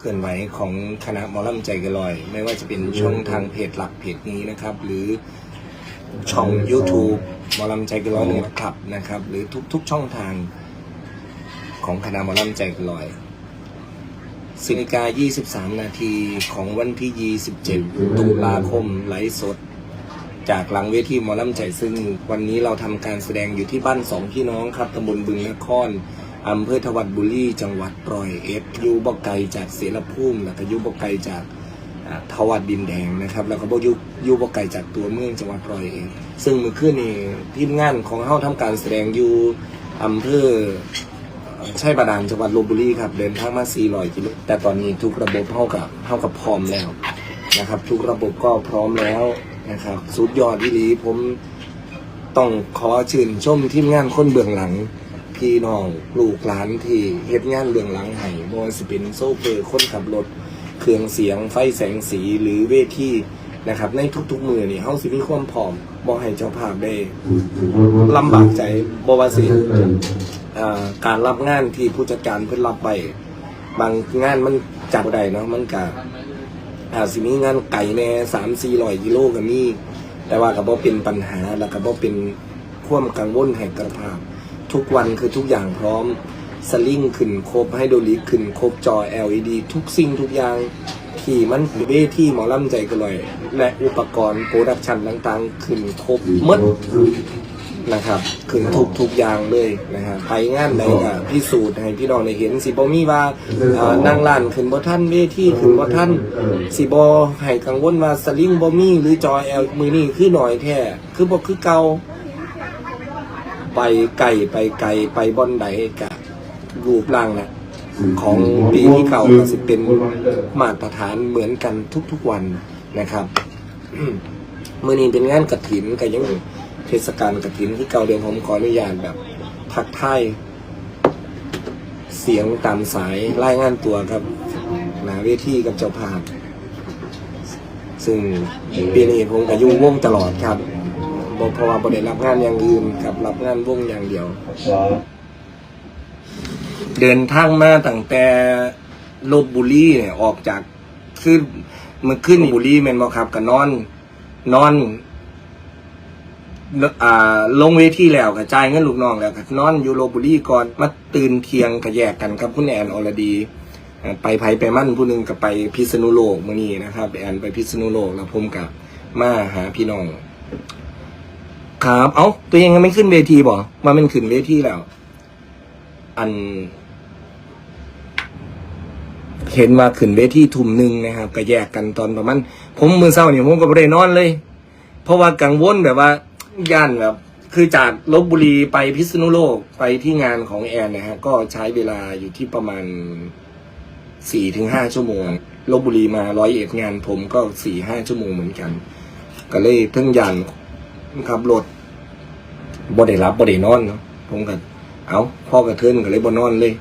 เคลื่อนไหวของคณะหมอลำใจกระลอย ไม่ว่าจะเป็นช่องทางเพจหลักเพจนี้นะครับ หรือช่อง YouTube หมอลำใจกระลอยเนี่ยคลับนะครับ หรือทุกๆช่องทางของคณะหมอลำใจกระลอยสินาฬิกา 23 นาทีของวันที่ 27 ตุลาคมไลฟ์สด จากหลังเวทีหมอลำใจซึ่งวันนี้เราทำการแสดงอยู่ที่บ้านสองพี่น้องครับตำบลบึงนคร อำเภอทวัดบุรีจังหวัดร้อยเอ็ดอยูบกไกจากเสรภูมิแล้วก็ยูบกไกจากทวัดดินแดงนะครับ แล้วก็บยูอยูบกไกจากตัวเมืองจังหวัดร้อยเอ็ดซึ่งเมื่อคืนนี้ทีมงานของเฮาทำการแสดงอยู่อำเภอใช่บาดาลจังหวัดลบบุรีครับเดินทางมา 400กิโลแต่ตอนนี้ทุกระบบเท่ากับเท่ากับพร้อมแล้วนะครับ ทุกระบบก็พร้อมแล้วนะครับสุดยอดที่ดีผมต้องขอชื่นชมทีมงานคนเบื้องหลัง พี่น้องลูกหลานที่เฮ็ดงานเบื้องหลังให้บอสเป็นโซเฟอร์คนขับรถ เครื่องเสียงไฟแสงสีหรือเวทีนะครับในทุกๆมือนี่เฮาสิมีความพร้อมบ่ให้เจ้าภาพได้ลำบากใจบ่ว่าสิการรับงานที่ผู้จัดการเพิ่นรับไปบางงานมันจับได้เนาะมันก็อาจสิมีงานไก่แน่สามสี่ร้อยกิโลก็มีแต่ว่าก็บ่เป็นปัญหาแล้วก็บ่เป็นความกังวลให้กระภาพ ทุกวันคือทุกอย่างพร้อมสลิงขึ้นครบให้โดลิขึ้นครบจอ LED ทุกสิ่งทุกอย่าง ที่มันเวทีหมอลำใจกันเลยและอุปกรณ์โปรดักชันต่างๆ ขึ้นครบหมดนะครับขึ้นทุกทุกอย่างเลยนะครับไปงานใดก็พิสูจน์ให้พี่น้องได้เห็นสิบ่มีว่านั่งร้านขึ้นบ่ท่านเวทีขึ้นบ่ท่านสิบ่ให้กังวลว่าสลิงบ่มีหรือจอ L มือนี่คือหน่อยแท้คือบ่คือเก่า ไปไกลไปไกลไปบ่อนใดกะรูปร่างน่ะของปีที่เก่าก็สิเป็นมาตรฐานเหมือนกันทุกๆวันนะครับมื่อนี้เป็นงานกระถินก็ยังเทศกาลกระถินที่เก่าเดือนผมขออนุญาตแบบทักทายเสียงตามสายรายงานตัวครับหนาเวทีกับเจ้าภาพซึ่งปีนี้ผมก็ยุ่งวงตลอดครับบ่ เพราะว่าบ่ได้รับงานอย่างอื่นกับรับงานวงอย่างเดียว เดินทางมาตั้งแต่ลบบุรีเนี่ยออกจากขึ้นมันขึ้นบุรีแมนบ่ครับก็นอน นอนอ่าลงเวทีแล้วกระจายเงินลูกน้องแล้วก็นอนอยู่โรบุรีก่อนมาตื่นเทียงก็แยกกันครับคุณแอนอรดี ไปไผไปมั่นผู้หนึงก็ไปพิษณุโลกมื้อนี้นะครับแอนไปพิษณุโลกแล้วผมกับมาหาพี่น้อง ครับ เอ้า ตัวเองยังไม่ขึ้นเวทีบ่มาเป็นขึ้นเวทีแล้ว อัน เห็นว่าขึ้นเวทีทุ่มหนึ่งนะครับ ก็แยกกันตอนประมาณผมมือเศร้าเนี่ยผมก็ไม่ได้นอนเลย เพราะว่ากังวลแบบว่าย่านแบบคือจากลบบุรีไปพิษณุโลกไปที่งานของแอนนะฮะก็ใช้เวลาอยู่ที่ประมาณสี่ถึงห้าชั่วโมงลบบุรีมาร้อยเอ็ดงานผมก็สี่ห้าชั่วโมงเหมือนกัน ก็เลยเพิ่งยัน ขับรถบ่ได้รับบ่ได้นอนเนาะผมก็เอาพ่อกระเทือนก็เลยบ่นอนเลย